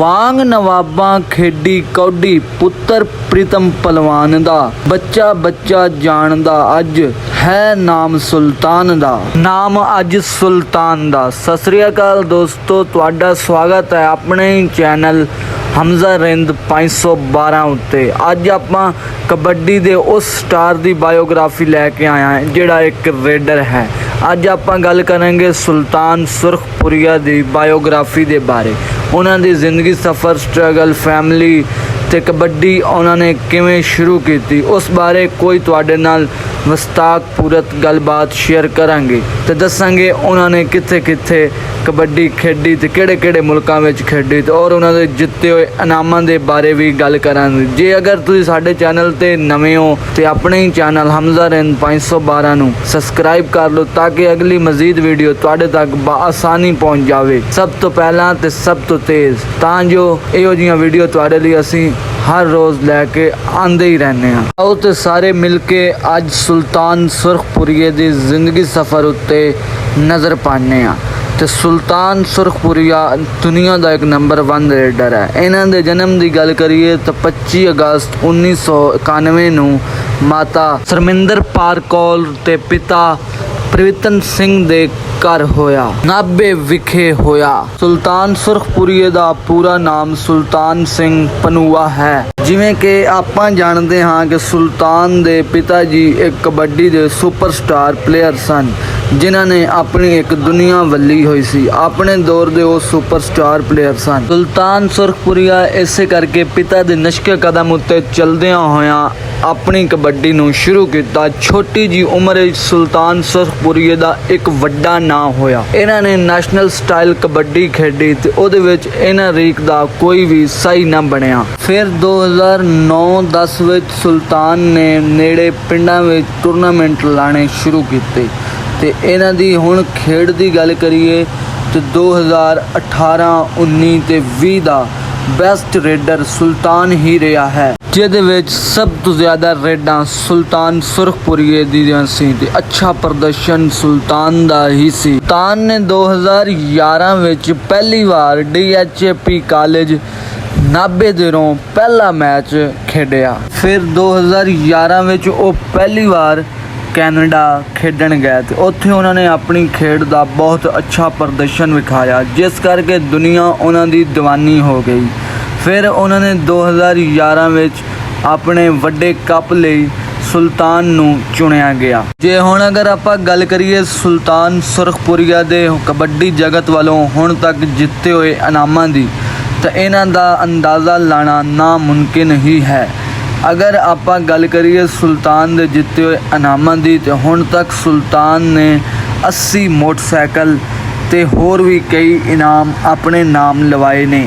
ਵਾਂਗ ਨਵਾਬਾਂ ਖੇਡੀ ਕੌਡੀ ਪੁੱਤਰ ਪ੍ਰੀਤਮ ਪਲਵਾਨ ਦਾ, ਬੱਚਾ ਬੱਚਾ ਜਾਣਦਾ ਅੱਜ ਹੈ ਨਾਮ ਸੁਲਤਾਨ ਦਾ। ਨਾਮ ਅੱਜ ਸੁਲਤਾਨ ਦਾ। ਸਤਿ ਸ੍ਰੀ ਅਕਾਲ ਦੋਸਤੋ, ਤੁਹਾਡਾ ਸਵਾਗਤ ਹੈ ਆਪਣੇ ਹੀ ਚੈਨਲ ਹਮਜ਼ਾ ਰਿੰਦ 512 ਉੱਤੇ। ਅੱਜ ਆਪਾਂ ਕਬੱਡੀ ਦੇ ਉਸ ਸਟਾਰ ਦੀ ਬਾਇਓਗ੍ਰਾਫੀ ਲੈ ਕੇ ਆਇਆ ਹਾਂ, ਜਿਹੜਾ ਇੱਕ ਰੇਡਰ ਹੈ। ਅੱਜ ਆਪਾਂ ਗੱਲ ਕਰਾਂਗੇ ਸੁਲਤਾਨ ਸੁਰਖਪੁਰੀਆ ਦੀ ਬਾਇਓਗ੍ਰਾਫੀ ਦੇ ਬਾਰੇ। ਉਹਨਾਂ ਦੀ ਜ਼ਿੰਦਗੀ ਸਫਰ ਸਟਰਗਲ ਫੈਮਿਲੀ ਤੇ ਕਬੱਡੀ ਉਹਨਾਂ ਨੇ ਕਿਵੇਂ ਸ਼ੁਰੂ ਕੀਤੀ, ਉਸ ਬਾਰੇ ਕੋਈ ਤੁਹਾਡੇ ਨਾਲ ਵਿਸਤਾਰ ਪੂਰਤ ਗੱਲਬਾਤ ਸ਼ੇਅਰ ਕਰਾਂਗੇ ਤੇ ਦੱਸਾਂਗੇ ਉਹਨਾਂ ਨੇ ਕਿੱਥੇ ਕਿੱਥੇ ਕਬੱਡੀ ਖੇਡੀ ਤੇ ਕਿਹੜੇ ਕਿਹੜੇ ਮੁਲਕਾਂ ਵਿੱਚ ਖੇਡੀ ਤੇ ਔਰ ਉਹਨਾਂ ਦੇ ਜਿੱਤੇ ਹੋਏ ਇਨਾਮਾਂ ਦੇ ਬਾਰੇ ਵੀ ਗੱਲ ਕਰਾਂਗੇ। ਜੇ ਅਗਰ ਤੁਸੀਂ ਸਾਡੇ ਚੈਨਲ ਤੇ ਨਵੇਂ ਹੋ ਤੇ ਆਪਣੇ ਹੀ ਚੈਨਲ ਹਮਜ਼ਾ ਰੈਨ 512 ਨੂੰ ਸਬਸਕ੍ਰਾਈਬ ਕਰ ਲਓ ਤਾਂ ਕਿ ਅਗਲੀ ਮਜ਼ੀਦ ਵੀਡੀਓ ਤੁਹਾਡੇ ਤੱਕ ਬਆਸਾਨੀ ਪਹੁੰਚ ਜਾਵੇ। ਸਭ ਤੋਂ ਪਹਿਲਾਂ ਤੇ ਸਭ ਤੋਂ ਤੇਜ਼, ਤਾਂ ਜੋ ਇਹੋ ਜਿਹੀਆਂ ਵੀਡੀਓ ਤੁਹਾਡੇ ਲਈ ਅਸੀਂ ਹਰ ਰੋਜ਼ ਲੈ ਕੇ ਆਂਦੇ ਹੀ ਰਹਿੰਦੇ ਹਾਂ। ਆਓ ਤੇ ਸਾਰੇ ਮਿਲ ਕੇ ਅੱਜ ਸੁਲਤਾਨ ਸੁਰਖਪੁਰੀਏ ਦੀ ਜ਼ਿੰਦਗੀ ਸਫ਼ਰ ਉੱਤੇ ਨਜ਼ਰ ਪਾਉਂਦੇ ਹਾਂ। ਤੇ ਸੁਲਤਾਨ ਸੁਰਖਪੁਰੀਆ ਦੁਨੀਆ ਦਾ ਇੱਕ ਨੰਬਰ 1 ਰੇਡਰ ਹੈ। ਇਹਨਾਂ ਦੇ ਜਨਮ ਦੀ ਗੱਲ ਕਰੀਏ ਤਾਂ 25 ਅਗਸਤ 1991 ਨੂੰ ਮਾਤਾ ਸਰਮਿੰਦਰ ਪਾਰ ਕੌਰ ਤੇ ਪਿਤਾ ਪ੍ਰਵਿਤਨ ਸਿੰਘ ਦੇ ਘਰ ਹੋਇਆ ਨਾਬੇ ਵਿਖੇ ਹੋਇਆ। ਸੁਲਤਾਨ ਸੁਰਖਪੁਰੀਏ ਦਾ ਪੂਰਾ ਨਾਮ ਸੁਲਤਾਨ ਸਿੰਘ ਪਨੂਆ ਹੈ। ਜਿਵੇਂ ਕਿ ਆਪਾਂ ਜਾਣਦੇ ਹਾਂ ਕਿ ਸੁਲਤਾਨ ਦੇ ਪਿਤਾ ਜੀ ਇੱਕ ਕਬੱਡੀ ਦੇ ਸੁਪਰਸਟਾਰ ਪਲੇਅਰ ਸਨ। ਜਿਨ੍ਹਾਂ ਨੇ ਆਪਣੀ ਇੱਕ ਦੁਨੀਆ ਵੱਲੀ ਹੋਈ ਸੀ। ਆਪਣੇ ਦੌਰ ਦੇ ਉਹ ਸੁਪਰਸਟਾਰ ਪਲੇਅਰ ਸਨ। ਸੁਲਤਾਨ ਸੁਰਖਪੁਰੀਆ ਇਸੇ ਕਰਕੇ ਪਿਤਾ ਦੇ ਨਸ਼ਕੇ ਕਦਮ ਉੱਤੇ ਚਲਦਿਆਂ ਹੋਇਆਂ ਆਪਣੀ ਕਬੱਡੀ ਨੂੰ ਸ਼ੁਰੂ ਕੀਤਾ। ਛੋਟੀ ਜੀ ਉਮਰ ਵਿੱਚ ਸੁਲਤਾਨ ਸੁਰਖਪੁਰੀਏ ਦਾ ਇੱਕ ਵੱਡਾ ਨਾਂ ਹੋਇਆ। ਇਹਨਾਂ ਨੇ ਨੈਸ਼ਨਲ ਸਟਾਈਲ ਕਬੱਡੀ ਖੇਡੀ ਤੇ ਉਹਦੇ ਵਿੱਚ ਇਹਨਾਂ ਰੀਕ ਦਾ ਕੋਈ ਵੀ ਸਹੀ ਨਾ ਬਣਿਆ। ਫਿਰ 2009-10 ਵਿੱਚ ਸੁਲਤਾਨ ਨੇ ਨੇੜੇ ਪਿੰਡਾਂ ਵਿੱਚ ਟੂਰਨਾਮੈਂਟ ਲਾਣੇ ਸ਼ੁਰੂ ਕੀਤੇ। ਤੇ ਇਹਨਾਂ ਦੀ ਹੁਣ ਖੇਡ ਦੀ ਗੱਲ ਕਰੀਏ ਤੇ 2018 19 ਤੇ 20 ਦਾ ਬੈਸਟ ਰੇਡਰ ਸੁਲਤਾਨ ਹੀ ਰਿਹਾ ਹੈ, ਜਿਹਦੇ ਵਿੱਚ ਸਭ ਤੋਂ ਜ਼ਿਆਦਾ ਰੇਡਾਂ ਸੁਲਤਾਨ ਸੁਰਖਪੁਰੀਏ ਦੀਆਂ ਸੀ ਤੇ ਅੱਛਾ ਪ੍ਰਦਰਸ਼ਨ ਸੁਲਤਾਨ ਦਾ ਹੀ ਸੀ। ਸੁਲਤਾਨ ਨੇ 2011 ਵਿੱਚ ਪਹਿਲੀ ਵਾਰ ਡੀਐਚਪੀ ਕਾਲਜ ਨਾਬੇ ਦੇ ਰੋਂ ਪਹਿਲਾ ਮੈਚ ਖੇਡਿਆ। ਫਿਰ 2011 ਵਿੱਚ ਉਹ ਪਹਿਲੀ ਵਾਰ ਕੈਨੇਡਾ ਖੇਡਣ ਗਏ ਤੇ ਉੱਥੇ ਉਹਨਾਂ ਨੇ ਆਪਣੀ ਖੇਡ ਦਾ ਬਹੁਤ ਅੱਛਾ ਪ੍ਰਦਰਸ਼ਨ ਵਿਖਾਇਆ, ਜਿਸ ਕਰਕੇ ਦੁਨੀਆ ਉਹਨਾਂ ਦੀ دیਵਾਨੀ ਹੋ ਗਈ। ਫਿਰ ਉਹਨਾਂ ਨੇ 2011 ਵਿੱਚ ਆਪਣੇ ਵੱਡੇ ਕੱਪ ਲਈ ਸੁਲਤਾਨ ਨੂੰ ਚੁਣਿਆ ਗਿਆ। ਜੇ ਹੁਣ ਅਗਰ ਆਪਾਂ ਗੱਲ ਕਰੀਏ ਸੁਲਤਾਨ ਸੁਰਖਪੁਰੀਆ ਦੇ ਕਬੱਡੀ ਜਗਤ ਵੱਲੋਂ ਹੁਣ ਤੱਕ ਜਿੱਤੇ ਹੋਏ ਇਨਾਮਾਂ ਦੀ, ਤਾਂ ਇਹਨਾਂ ਦਾ ਅੰਦਾਜ਼ਾ ਲਾਣਾ ਨਾਮੁਮਕਿਨ ਹੀ ਹੈ। ਅਗਰ ਆਪਾਂ ਗੱਲ ਕਰੀਏ ਸੁਲਤਾਨ ਦੇ ਜਿੱਤੇ ਹੋਏ ਇਨਾਮਾਂ ਦੀ, ਤੇ ਹੁਣ ਤੱਕ ਸੁਲਤਾਨ ਨੇ 80 ਮੋਟਰਸਾਈਕਲ ਤੇ ਹੋਰ ਵੀ ਕਈ ਇਨਾਮ ਆਪਣੇ ਨਾਮ ਲਵਾਏ ਨੇ।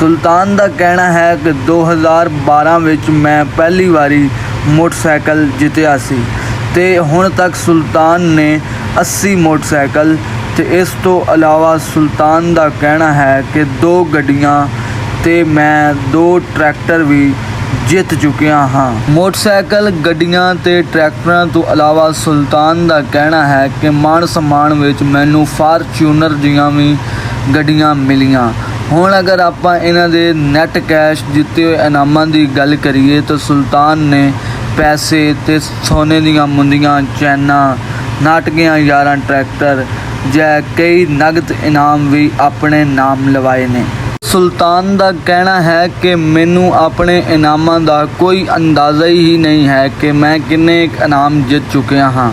ਸੁਲਤਾਨ ਦਾ ਕਹਿਣਾ ਹੈ ਕਿ 2012 ਵਿੱਚ ਮੈਂ ਪਹਿਲੀ ਵਾਰੀ ਮੋਟਰਸਾਈਕਲ ਜਿੱਤਿਆ ਸੀ ਤੇ ਹੁਣ ਤੱਕ ਸੁਲਤਾਨ ਨੇ 80 ਮੋਟਰਸਾਈਕਲ ਤੇ ਇਸ ਤੋਂ ਇਲਾਵਾ ਸੁਲਤਾਨ ਦਾ ਕਹਿਣਾ ਹੈ ਕਿ ਦੋ ਗੱਡੀਆਂ ਤੇ ਮੈਂ ਦੋ ਟਰੈਕਟਰ ਵੀ ਜਿੱਤ ਚੁੱਕਿਆ ਹਾਂ। ਮੋਟਰਸਾਈਕਲ, ਗੱਡੀਆਂ ਤੇ ਟਰੈਕਟਰਾਂ ਤੋਂ ਇਲਾਵਾ ਸੁਲਤਾਨ ਦਾ ਕਹਿਣਾ ਹੈ ਕਿ ਮਾਣ ਸਨਮਾਨ ਵਿੱਚ ਮੈਨੂੰ ਫਾਰਚੂਨਰ ਦੀਆਂ ਵੀ ਗੱਡੀਆਂ ਮਿਲੀਆਂ। ਹੁਣ ਅਗਰ ਆਪਾਂ ਇਹਨਾਂ ਦੇ ਨੈਟ ਕੈਸ਼ ਜਿੱਤੇ ਹੋਏ ਇਨਾਮਾਂ ਦੀ ਗੱਲ ਕਰੀਏ ਤਾਂ ਸੁਲਤਾਨ ਨੇ ਪੈਸੇ ਤੇ ਸੋਨੇ ਦੀਆਂ ਮੁੰਦੀਆਂ, ਚੈਨਾਂ, ਨਾਟਕੀਆਂ, ਯਾਰਾਂ ਟਰੈਕਟਰ, ਜੈ ਕਈ ਨਗਦ ਇਨਾਮ ਵੀ ਆਪਣੇ ਨਾਮ ਲਵਾਏ ਨੇ। ਸੁਲਤਾਨ ਦਾ ਕਹਿਣਾ ਹੈ ਕਿ ਮੈਨੂੰ ਆਪਣੇ ਇਨਾਮਾਂ ਦਾ ਕੋਈ ਅੰਦਾਜ਼ਾ ਹੀ ਨਹੀਂ ਹੈ ਕਿ ਮੈਂ ਕਿੰਨੇ ਕੁ ਇਨਾਮ ਜਿੱਤ ਚੁੱਕਿਆ ਹਾਂ।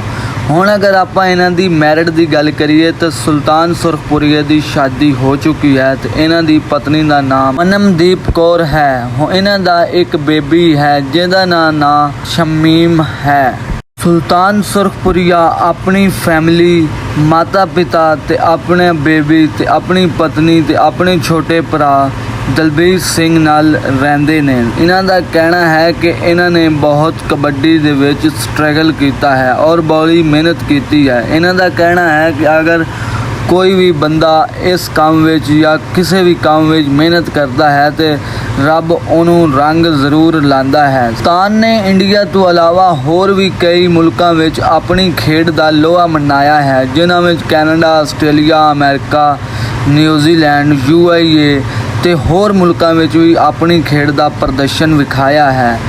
ਹੁਣ ਅਗਰ ਆਪਾਂ ਇਹਨਾਂ ਦੀ ਮੈਰਿਟ ਦੀ ਗੱਲ ਕਰੀਏ ਤਾਂ ਸੁਲਤਾਨ ਸੁਰਖਪੁਰੀਏ ਦੀ ਸ਼ਾਦੀ ਹੋ ਚੁੱਕੀ ਹੈ ਤੇ ਇਹਨਾਂ ਦੀ ਪਤਨੀ ਦਾ ਨਾਮ ਅਨਮਦੀਪ ਕੌਰ ਹੈ। ਇਹਨਾਂ ਦਾ ਇੱਕ ਬੇਬੀ ਹੈ, ਜਿਹਦਾ ਨਾਂ ਨਾਂ ਸ਼ਮੀਮ ਹੈ। ਸੁਲਤਾਨ ਸੁਰਖਪੁਰੀਆ ਆਪਣੀ ਫੈਮਿਲੀ ਮਾਤਾ ਪਿਤਾ ਤੇ ਆਪਣੇ ਬੇਬੀ ਤੇ ਆਪਣੀ ਪਤਨੀ ਤੇ ਆਪਣੇ ਛੋਟੇ ਭਰਾ ਦਲਬੀਰ ਸਿੰਘ ਨਾਲ ਰਹਿੰਦੇ ਨੇ। ਇਹਨਾਂ ਦਾ ਕਹਿਣਾ ਹੈ ਕਿ ਇਹਨਾਂ ਨੇ ਬਹੁਤ ਕਬੱਡੀ ਦੇ ਵਿੱਚ ਸਟਰਗਲ ਕੀਤਾ ਹੈ ਔਰ ਬੜੀ ਮਿਹਨਤ ਕੀਤੀ ਹੈ। ਇਹਨਾਂ ਦਾ ਕਹਿਣਾ ਹੈ ਕਿ ਅਗਰ ਕੋਈ ਵੀ ਬੰਦਾ ਇਸ ਕੰਮ ਵਿੱਚ ਜਾਂ ਕਿਸੇ ਵੀ ਕੰਮ ਵਿੱਚ ਮਿਹਨਤ ਕਰਦਾ ਹੈ ਤੇ ਰੱਬ ਉਹਨੂੰ ਰੰਗ ਜ਼ਰੂਰ ਲਾਂਦਾ ਹੈ। ਸਤਾਨ ਨੇ ਇੰਡੀਆ ਤੋਂ ਇਲਾਵਾ ਹੋਰ ਵੀ ਕਈ ਮੁਲਕਾਂ ਵਿੱਚ ਆਪਣੀ ਖੇਡ ਦਾ ਲੋਹਾ ਮਨਾਇਆ ਹੈ, ਜਿਨ੍ਹਾਂ ਵਿੱਚ Canada, Australia, America, New Zealand UAE ਤੇ ਹੋਰ ਮੁਲਕਾਂ ਵਿੱਚ ਵੀ ਆਪਣੀ ਖੇਡ ਦਾ ਪ੍ਰਦਰਸ਼ਨ ਵਿਖਾਇਆ ਹੈ।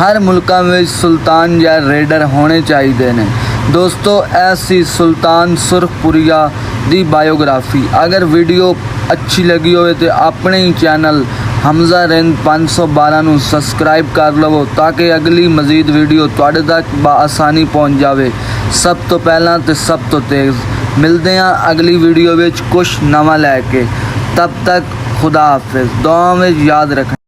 ਹਰ ਮੁਲਕਾਂ ਵਿੱਚ ਸੁਲਤਾਨ ਜਾਂ ਰੇਡਰ ਹੋਣੇ ਚਾਹੀਦੇ ਨੇ। ਦੋਸਤੋ, ਐਸੀ ਸੁਲਤਾਨ ਸੁਰਖਪੁਰੀਆ ਦੀ ਬਾਇਓਗ੍ਰਾਫੀ ਅਗਰ ਵੀਡੀਓ ਅੱਛੀ ਲੱਗੀ ਹੋਵੇ ਤੇ ਆਪਣੇ ਹੀ ਚੈਨਲ ਹਮਜ਼ਾ ਰਿੰਦ 512 ਨੂੰ ਸਬਸਕ੍ਰਾਈਬ ਕਰ ਲਵੋ ਤਾਂ ਕਿ ਅਗਲੀ ਮਜ਼ੀਦ ਵੀਡੀਓ ਤੁਹਾਡੇ ਤੱਕ ਬਾਆਸਾਨੀ ਪਹੁੰਚ ਜਾਵੇ। ਸਭ ਤੋਂ ਪਹਿਲਾਂ ਤੇ ਸਭ ਤੋਂ ਤੇਜ਼, ਮਿਲਦੇ ਹਾਂ ਅਗਲੀ ਵੀਡੀਓ ਵਿੱਚ ਕੁਝ ਨਵਾਂ ਲੈ ਕੇ। ਤਬ ਤੱਕ ਖੁਦਾ ਹਾਫਿਜ਼। ਦੁਆ ਵਿੱਚ ਯਾਦ ਰੱਖਣਾ।